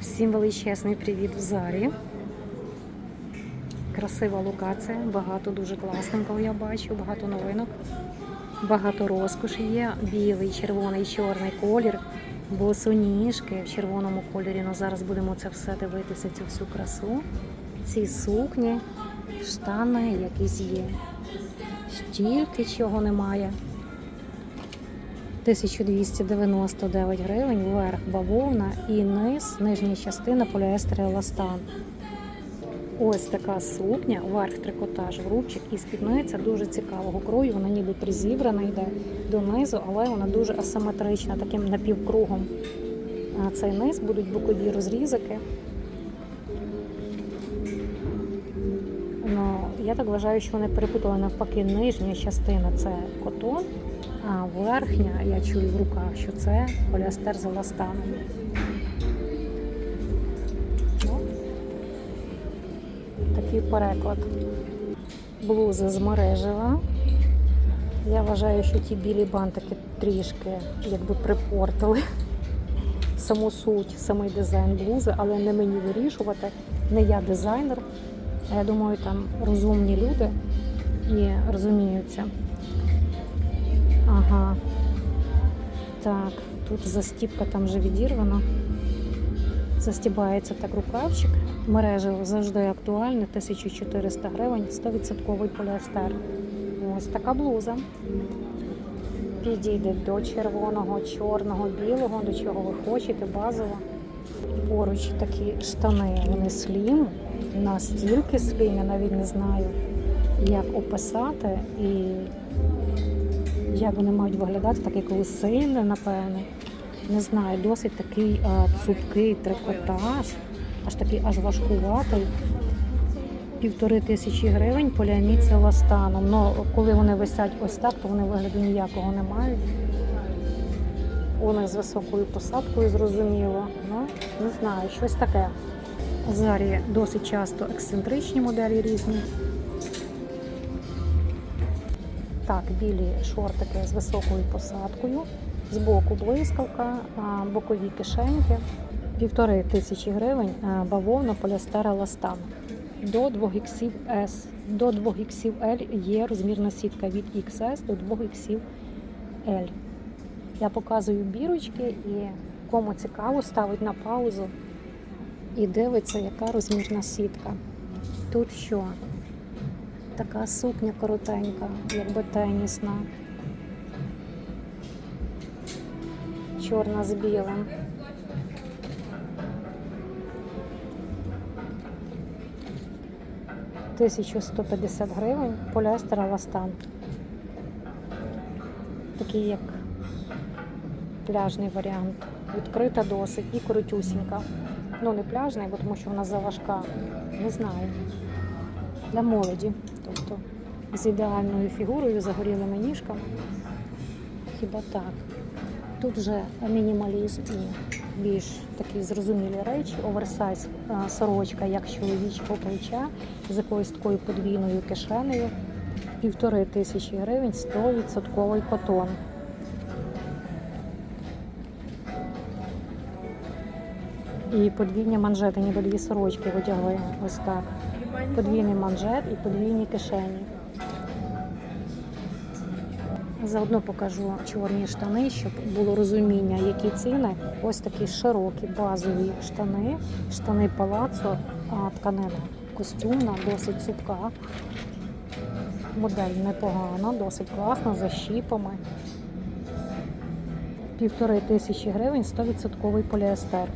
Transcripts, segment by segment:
Всім величезний привіт в Зарі. Красива локація, багато дуже класненького я бачу, багато новинок, багато розкоші є. Білий, червоний, чорний колір, босоніжки в червоному кольорі. Ну зараз будемо це все дивитися, цю всю красу. Ці сукні, штани якісь є. Стільки чого немає. 1299 гривень, верх бавовна і низ, нижня частина поліестер еластан. Ось така сукня, верх трикотаж, рубчик і спідниця дуже цікавого крою. Вона ніби призібрана йде донизу, але вона дуже асиметрична, таким напівкругом. А цей низ будуть бокові розрізики. Ну, я так вважаю, що вони перепутали навпаки нижня частина це котон, а верхня, я чую в руках, що це поліастер з еластаном. Ну, такий переклад. Блуза з мережева. Я вважаю, що ті білі бантики трішки якби припортили саму суть, самий дизайн блузи, але не мені вирішувати. Не я дизайнер. Я думаю, там розумні люди і розуміються. Ага. Так, тут застіпка там вже відірвана. Застібається так рукавчик. Мережево завжди актуальне, 1400 гривень, 100% поліестер. Ось така блуза. Підійде до червоного, чорного, білого, до чого ви хочете, базово. Поруч такі штани, вони слім, настільки слім, я навіть не знаю, як описати і як вони мають виглядати, такий коли сильний, напевне. Не знаю, досить такий а, цупкий трикотаж, аж такий аж важкуватий. Півтори тисячі гривень поліамід з еластаном. Ну, коли вони висять ось так, то вони вигляду ніякого не мають. Вони з високою посадкою, зрозуміло. Ну, не знаю, щось таке. Зарі досить часто ексцентричні моделі різні. Так, білі шортики з високою посадкою. Збоку блискавка, бокові кишеньки. Півтори тисячі гривень бавовна поліастер еластан. До 2XS, до 2XL є розмірна сітка від XS до 2XL. Я показую бірочки і кому цікаво, ставить на паузу і дивиться, яка розмірна сітка. Тут що? Така сукня коротенька, якби тенісна. Чорна з білим. Тисячу 150 гривень, поліестер еластан. Такий як пляжний варіант. Відкрита досить і коротюсінька. Ну, не пляжний, бо тому що вона заважка. Не знаю. Для молоді. З ідеальною фігурою, загорілими ніжками. Хіба так? Тут вже мінімалізм і більш такі зрозумілі речі. Оверсайз сорочка, як чоловічого плеча, з якоюсь такою подвійною кишенею. Півтори тисячі гривень, 100% котон. І подвійні манжети, ніби дві сорочки одягли. Ось так. Подвійний манжет і подвійні кишені. Заодно покажу чорні штани, щоб було розуміння, які ціни. Ось такі широкі базові штани, штани палацо, а тканина костюмна, досить цупка. Модель непогана, досить класна, за щіпами. Півтори тисячі гривень, 100% поліестер.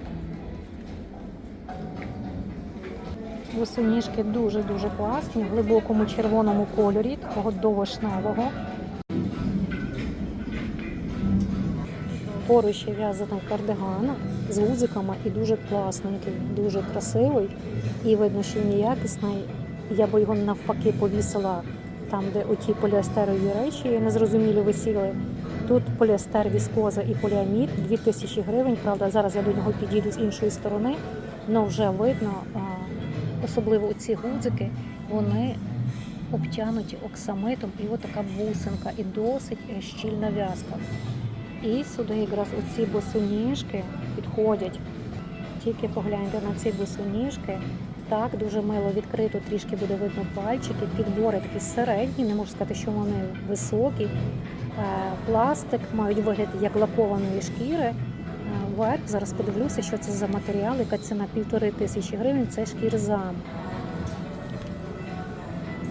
Босоніжки дуже-дуже класні, в глибокому червоному кольорі, такого довишневого. Поруч є в'язаний кардиган з гузиками і дуже класненький, дуже красивий. І видно, що він якісний. Я би його навпаки повісила там, де оті поліестерові речі незрозумілі висіли. Тут поліестер, віскоза і поліамід 2000 гривень. Правда, зараз я до нього підійду з іншої сторони, але вже видно, особливо ці гудзики, вони обтянуті оксамитом, і от така бусинка, і досить щільна в'язка. І сюди якраз оці босоніжки підходять тільки погляньте на ці босоніжки. Так, дуже мило відкрито, трішки буде видно пальчики. Підбори такі середні, не можу сказати, що вони високі. Е, Пластик мають вигляд як лакованої шкіри. Е, Верх, зараз подивлюся, що це за матеріал, яка ціна півтори тисячі гривень, це шкірзам.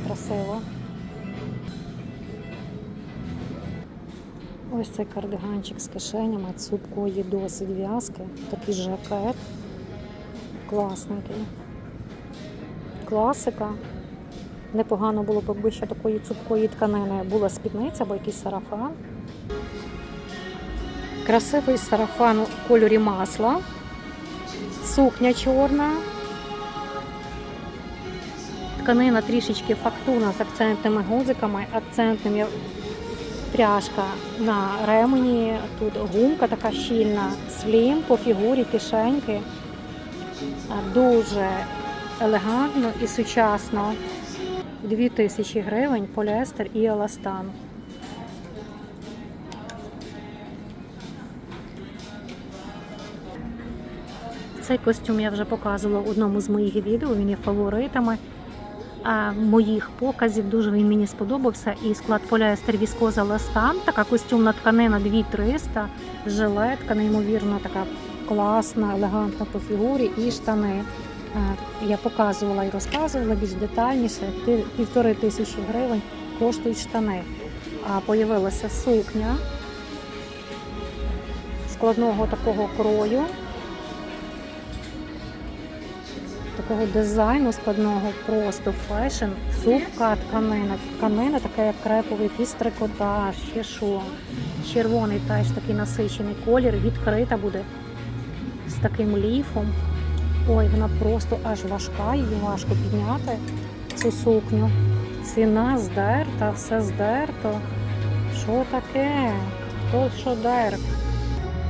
Красиво. Ось цей кардиганчик з кишенями, цупкої досить в'язки, такий жакет. Класненький. Класика. Непогано було б, якби ще такої цупкої тканини була спідниця або якийсь сарафан. Красивий сарафан у кольорі масла. Сукня чорна. Тканина трішечки фактуна з акцентними гудзиками, акцентними пряжка на ремені, тут гумка така щільна, слім по фігурі, кишеньки. Дуже елегантно і сучасно. 2000 гривень поліестер і еластан. Цей костюм я вже показувала в одному з моїх відео, він є фаворитами моїх показів. Дуже він мені сподобався. І склад поліестер віскоза ластан. Така костюмна тканина 2300, жилетка, неймовірно така класна, елегантна по фігурі і штани. Я показувала і розказувала більш детальніше. Півтори тисячі гривень коштують штани. А появилася сукня складного такого крою. Такого дизайну складного, просто фешн, цупка тканина. Тканина така, як креповий, якийсь трикотаж, ще що. Червоний теж такий насичений колір, відкрита буде з таким ліфом. Ой, вона просто аж важка, її важко підняти цю сукню. Ціна здерта, все здерто. Що таке? Хто що дер?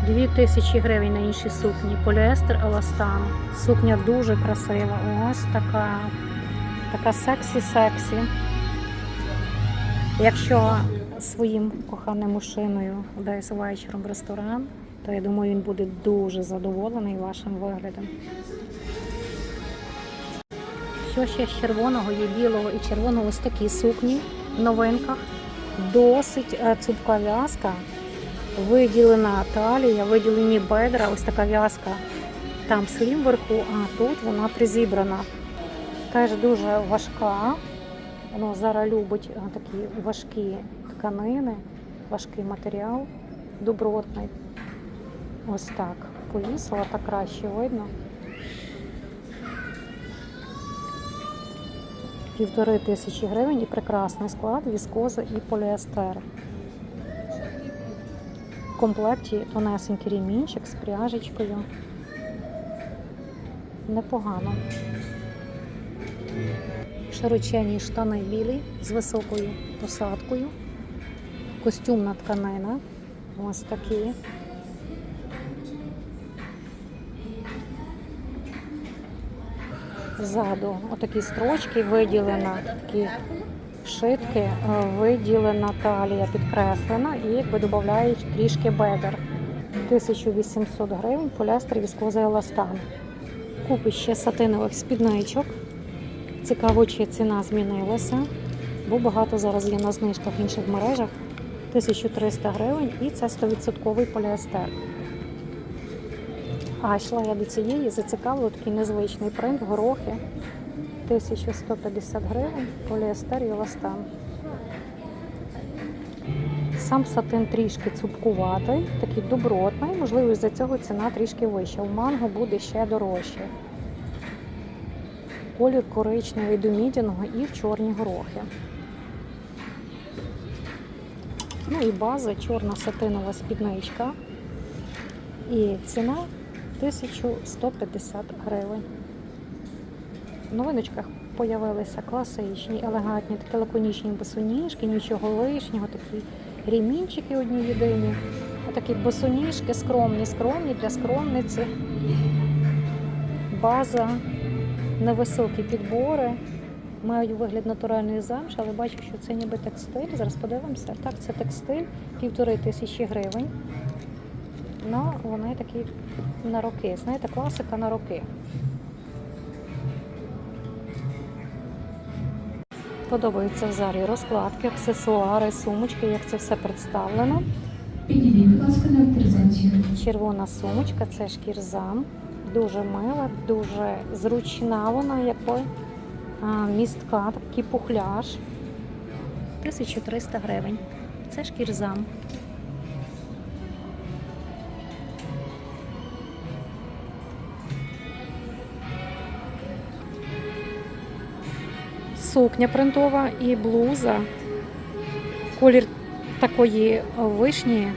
Дві тисячі гривень на іншій сукні. Поліестер еластан. Сукня дуже красива. Ось така. Така сексі-сексі. Якщо своїм коханим мужчиною десь вечором в ресторан, то я думаю, він буде дуже задоволений вашим виглядом. Що ще з червоного є білого і червоного ось такі сукні в новинках. Досить е, цупка в'язка. Виділена талія, виділені бедра, ось така в'язка. Там слім вверху, а тут вона призібрана. Теж дуже важка. Воно зараз любить такі важкі тканини, важкий матеріал, добротний. Ось так. Повісила, так краще видно. Півтори тисячі гривень і прекрасний склад, віскоза і поліестер. Комплекті тонесенький ремінчик з пряжечкою. Непогано. Широченні штани білі з високою посадкою. Костюмна тканина. Ось такі. Ззаду отакі строчки виділена, такі вшитки, е, виділена талія підкреслена і якби додають трішки бедер. 1800 гривень полястер віскоза еластан. Купи ще сатинових спідничок. Цікаво, чи ціна змінилася, бо багато зараз є на знижках в інших мережах. 1300 гривень і це 100% поліестер. А йшла я до цієї, зацікавила такий незвичний принт, горохи. 1150 гривень, поліестер і еластан. Сам сатин трішки цупкуватий, такий добротний, можливо, із-за цього ціна трішки вища. У манго буде ще дорожче. Колір коричневий до мідяного і в чорні горохи. Ну і база чорна сатинова спідничка. І ціна 1150 гривень. Новиночках появилися класичні, елегантні, такі лаконічні босоніжки, нічого лишнього, такі ремінчики одні єдині. Такі босоніжки скромні, скромні для скромниці. База, невисокі підбори. Мають вигляд натуральної замші, але бачу, що це ніби текстиль. Зараз подивимося. Так, це текстиль, півтори тисячі гривень. Ну, вони такі на роки. Знаєте, класика на роки. Подобаються в залі розкладки, аксесуари, сумочки, як це все представлено. Підійдіть, будь ласка, на авторизацію. Червона сумочка це шкірзам. Дуже мила, дуже зручна вона, якби містка, такий пухляж. 1300 гривень. Це шкірзам. Сукня принтова і блуза. Колір такої вишні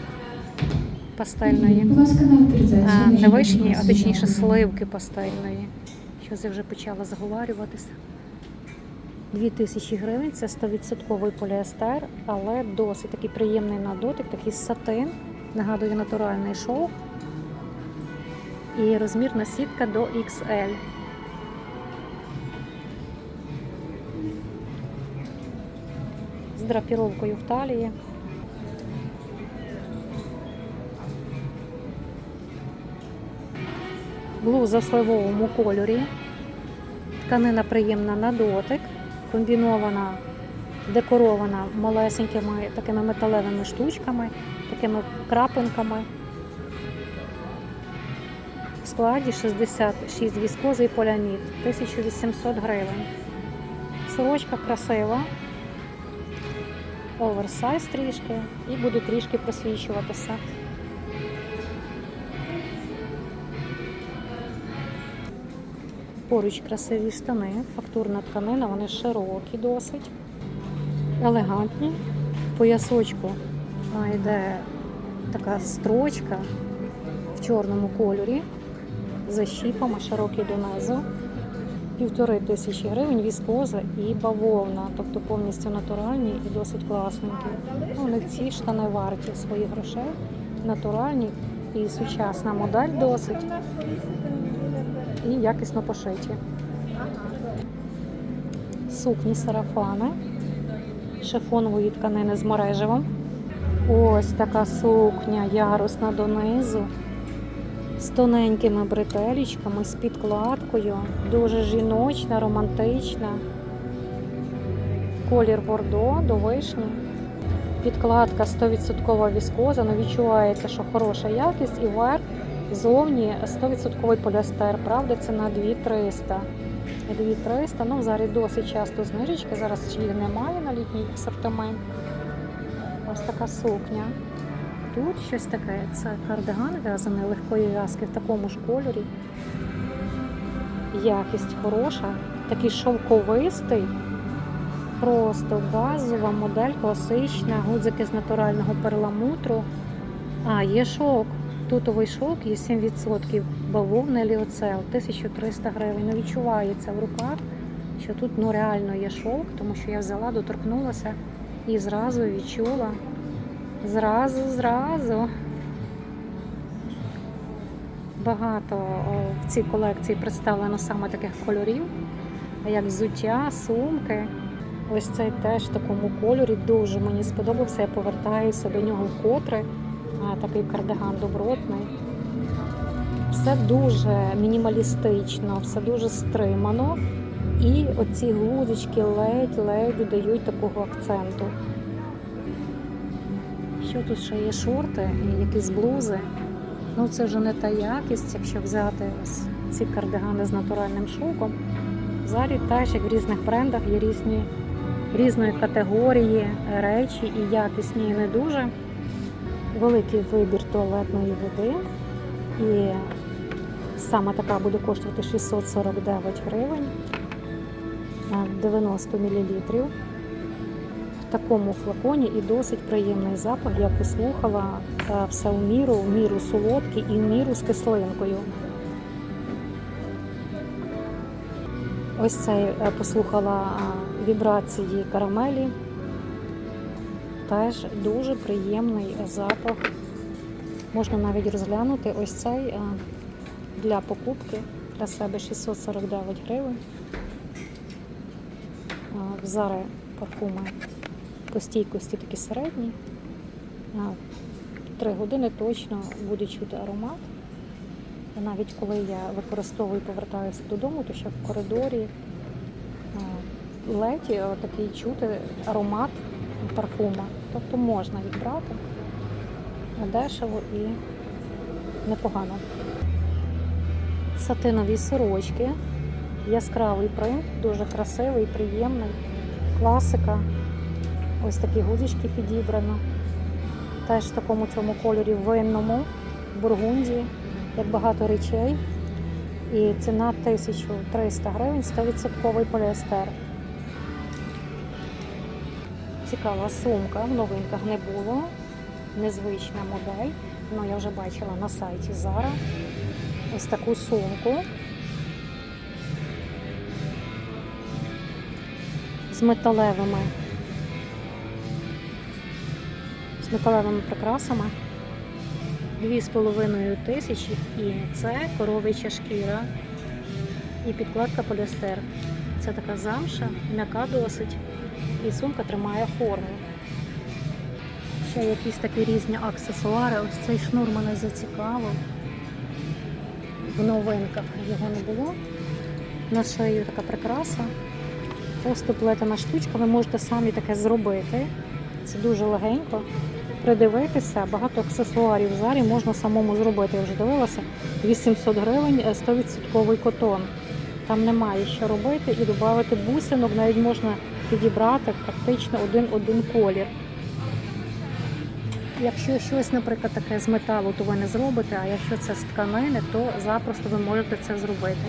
пастельної. А, не вишні, а точніше сливки пастельної. Щось я вже почала заговарюватися. 2000 гривень це 100% поліестер, але досить такий приємний на дотик, такий сатин, нагадує натуральний шов. І розмірна сітка до XL. З драпіровкою в талії. Блуза в сливовому кольорі. Тканина приємна на дотик, комбінована, декорована малесенькими такими металевими штучками, такими крапинками. В складі 66 віскозий поліамід, 1800 гривень. Сорочка красива, оверсайз трішки і буде трішки просвічуватися. Поруч красиві штани, фактурна тканина, вони широкі досить, елегантні. В поясочку а, йде така строчка в чорному кольорі з защіпами, широкий донизу. Півтори тисячі гривень віскоза і бавовна, тобто повністю натуральні і досить класненькі. Ну, Вони ці штани варті своїх грошей, натуральні і сучасна модель досить і якісно пошиті. Сукні сарафани шифонової тканини з мережевом. Ось така сукня ярусна донизу з тоненькими бретелічками, з підкладкою. Дуже жіночна, романтична. Колір бордо до вишні. Підкладка 100% віскоза, але відчувається, що хороша якість і верх Зовні 100% поліестер, правда, ціна 2300. 2300, ну зараз досить часто знижечки, зараз її немає на літній асортимент. Ось така сукня. Тут щось таке, це кардиган в'язаний легкої в'язки в такому ж кольорі. Якість хороша, такий шовковистий, просто базова модель, класична, гудзики з натурального перламутру. А, є шок. Тутовий шовк є 7% бавовни ліоцел, 1300 гривень. Ну, відчувається в руках, що тут ну, реально є шовк, тому що я взяла, доторкнулася і зразу відчула. Зразу, зразу. Багато в цій колекції представлено саме таких кольорів, як взуття, сумки. Ось цей теж в такому кольорі дуже мені сподобався. Я повертаюся до нього вкотре. Такий кардиган добротний. Все дуже мінімалістично, все дуже стримано. І оці гудочки ледь-ледь додають такого акценту. Що тут ще є шорти і якісь блузи? Ну це вже не та якість, якщо взяти ці кардигани з натуральним шовком. Взагалі теж, як в різних брендах, є різні, різної категорії речі і якісні, і не дуже великий вибір туалетної води. І саме така буде коштувати 649 гривень на 90 мл. Такому флаконі і досить приємний запах. Я послухала е, все в міру, в міру солодкий і в міру з кислинкою. Ось цей е, послухала е, вібрації карамелі. Теж дуже приємний запах. Можна навіть розглянути ось цей для покупки для себе 649 гривень. Зараз парфуми по стійкості такі середні. Е, Три години точно буде чути аромат. І навіть коли я використовую і повертаюся додому, то ще в коридорі а, леті такий чути аромат парфума. Тобто можна відбрати дешево і непогано. Сатинові сорочки, яскравий принт, дуже красивий, приємний, класика. Ось такі гузочки підібрано. Теж в такому цьому кольорі винному, бургунді, як багато речей. І ціна 1300 гривень, 100% поліестер. Цікава сумка, в новинках не було. Незвична модель. Ну, я вже бачила на сайті Zara. Ось таку сумку. З металевими з металевими прикрасами. Дві з половиною тисячі і це коров'яча шкіра і підкладка поліестер. Це така замша, м'яка досить, і сумка тримає форму. Ще якісь такі різні аксесуари. Ось цей шнур мене зацікавив. В новинках його не було. На шию така прикраса. Просто плетена штучка, ви можете самі таке зробити. Це дуже легенько. Придивитися, багато аксесуарів в зарі можна самому зробити. Я вже дивилася. 800 гривень е, 100% котон. Там немає що робити і додати бусинок, навіть можна підібрати практично один-один колір. Якщо щось, наприклад, таке з металу, то ви не зробите, а якщо це з тканини, то запросто ви можете це зробити.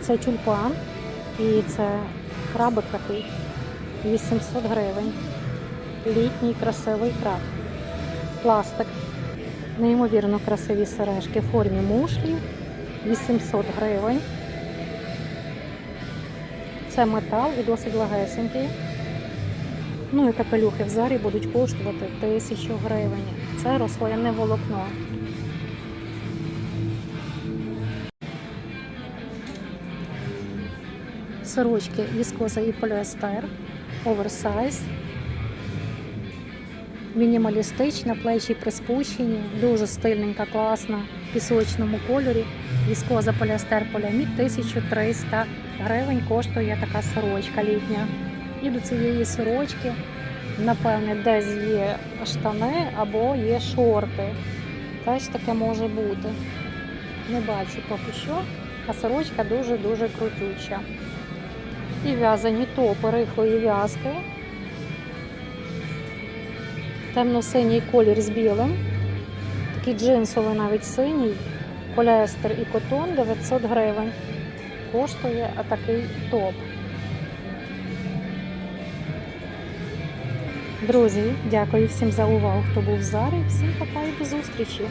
Це тюльпан і це крабик такий 800 гривень. Літній красивий краб. Пластик. Неймовірно красиві сережки в формі мушлі 800 гривень. Це метал і досить легесенький. Ну і капелюхи в зарі будуть коштувати 1000 гривень. Це рослинне волокно. Сорочки віскоза і поліестер, оверсайз, мінімалістична, плечі приспущені, дуже стильненька, класна, в пісочному кольорі. Віскоза поліестер поліамід 1300 гривень коштує така сорочка літня. І до цієї сорочки, напевне, десь є штани або є шорти. Теж таке може бути. Не бачу поки що, а сорочка дуже-дуже крутюча. І в'язані топи рихлої в'язки. Темно-синій колір з білим. Такий джинсовий навіть синій. Поліестер і котон 900 гривень. Коштує такий топ. Друзі, дякую всім за увагу, хто був зарі. Всім пока і до зустрічі!